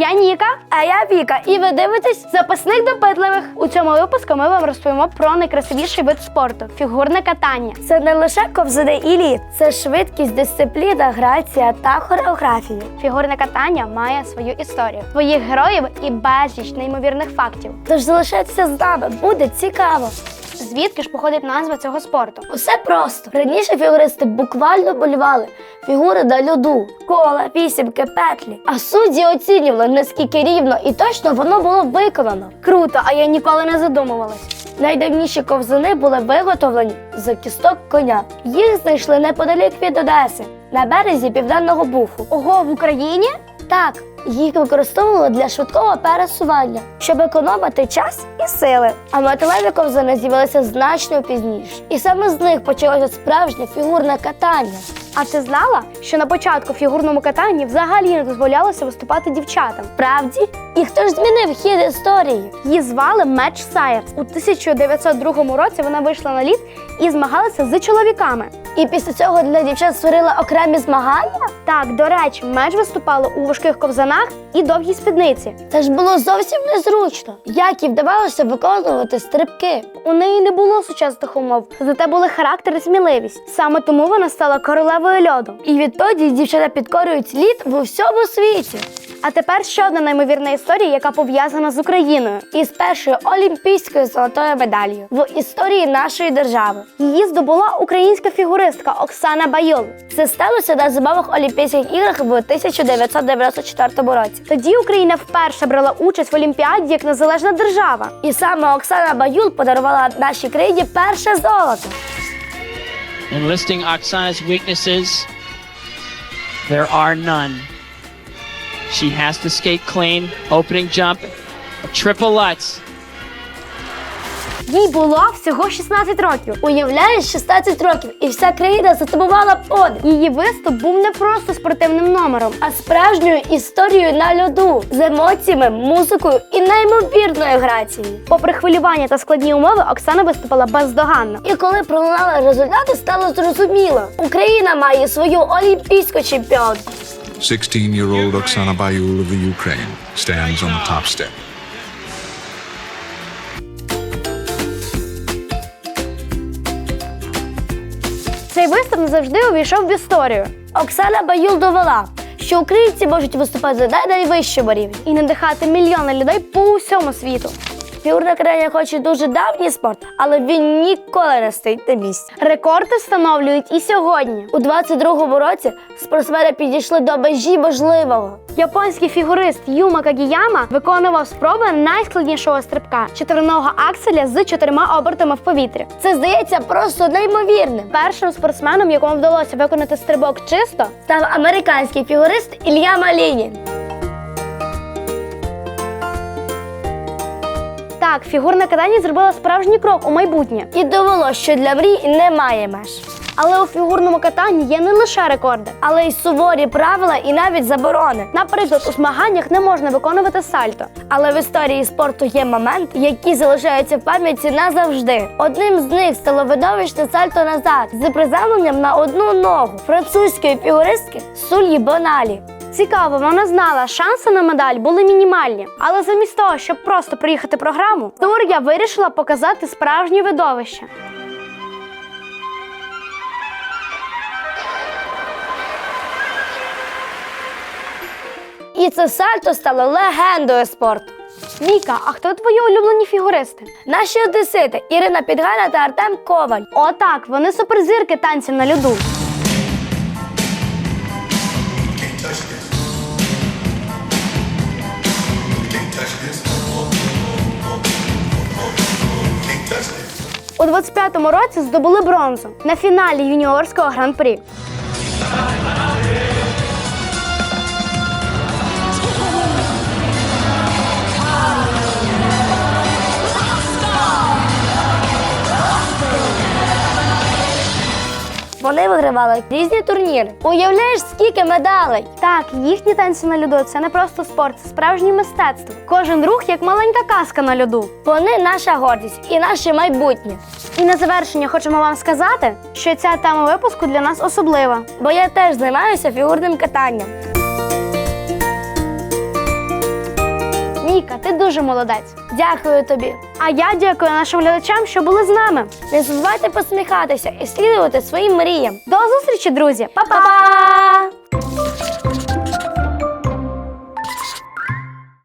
Я Ніка. А я Віка, і ви дивитесь Записник допитливих. У цьому випуску ми вам розповімо про найкрасивіший вид спорту фігурне катання. це не лише ковзани і лід, це швидкість, дисципліна, грація та хореографія. Фігурне катання має свою історію, своїх героїв і безліч неймовірних фактів. Тож залишайтеся з нами, буде цікаво. Звідки ж походить назва цього спорту? Усе просто. Раніше фігуристи буквально болювали фігури на льоду, кола, вісімки, петлі. А судді оцінювали, наскільки рівно і точно воно було виконано. Круто, а я ніколи не задумувалась. Найдавніші ковзани були виготовлені з кісток коня. Їх знайшли неподалік від Одеси, на березі південного буфу. Ого, в Україні? Так, їх використовували для швидкого пересування, щоб економити час і сили. А металеві ковзани з'явилися значно пізніше. І саме з них почалося справжнє фігурне катання. А ти знала, що на початку в фігурному катанні взагалі не дозволялося виступати дівчатам? Правді? І хто ж змінив хід історії? Її звали Меч Сайерс. У 1902 році вона вийшла на лід і змагалася з чоловіками. І після цього для дівчат створили окремі змагання? Так, до речі, меч виступала у важких ковзанах і довгій спідниці. Це ж було зовсім незручно. Як їй вдавалося виконувати стрибки? У неї не було сучасних умов, зате були характер і сміливість. Саме тому вона стала королевою льоду. І відтоді дівчата підкорюють лід в усьому світі. А тепер ще одна неймовірна історія, яка пов'язана з Україною. Із першою олімпійською золотою медаллю в історії нашої держави. Її здобула українська фігуристка Оксана Баюл. Це сталося на зимових Олімпійських іграх в 1994 році. Тоді Україна вперше брала участь в Олімпіаді як незалежна держава. І саме Оксана Баюл подарувала нашій країні перше золото. Enlisting Oksana's weaknesses, there are none. She has to skate clean, opening jump, triple Lutz. Їй було всього 16 років. Уявляєш, 16 років, і вся країна затамувала подих. Її виступ був не просто спортивним номером, А справжньою історією на льоду з емоціями, музикою і неймовірною грацією. попри хвилювання та складні умови, Оксана виступила бездоганно. І коли пролунали результати, стало зрозуміло, Україна має свою олімпійську чемпіонку. 16-year-old Oksana Bayul of the Ukraine stands on the top step. Цей виступ назавжди увійшов в історію Оксана Баюл довела, що українці можуть виступати на найвищому рівні. і надихати мільйони людей по усьому світу. Фігурне катання хоч і дуже давній спорт, але він ніколи не стоїть на місці. Рекорди встановлюють і сьогодні. У 22-му році спортсмени підійшли до межі можливого. Японський фігурист Юма Кагіяма виконував спроби найскладнішого стрибка чотириного акселя з чотирма обертами в повітрі. Це здається просто неймовірним. Першим спортсменом, якому вдалося виконати стрибок чисто, Став американський фігурист Ілья Малінін. Так фігурне катання зробило справжній крок у майбутнє. І довело, що для мрій немає меж. Але у фігурному катанні є не лише рекорди. Але й суворі правила і навіть заборони. Наприклад, у змаганнях не можна виконувати сальто. Але в історії спорту є моменти, які залишаються в пам'яті назавжди. Одним з них стало видовищне сальто назад з приземленням на одну ногу французької фігуристки Сульї Боналі. Цікаво, вона знала, шанси на медаль були мінімальні. Але замість того, щоб просто приїхати програму, Тур'я вирішила показати справжнє видовище. І це сальто стало легендою спорту. Віка, а хто твої улюблені фігуристи? Наші одесити Ірина Підгана та Артем Коваль. Отак, вони суперзірки танців на льоду. У 25-му році здобули бронзу на фіналі юніорського гран-прі. Вони вигравали різні турніри. Уявляєш, скільки медалей? Так, їхні танці на льоду це не просто спорт, це справжнє мистецтво. Кожен рух як маленька казка на льоду. Вони наша гордість і наше майбутнє. І на завершення хочемо вам сказати, що ця тема випуску для нас особлива. Бо я теж займаюся фігурним катанням. Віка, ти дуже молодець. Дякую тобі. А я дякую нашим глядачам, що були з нами. Не забувайте посміхатися і слідувати своїм мріям. До зустрічі, друзі! Па-па! Па-па!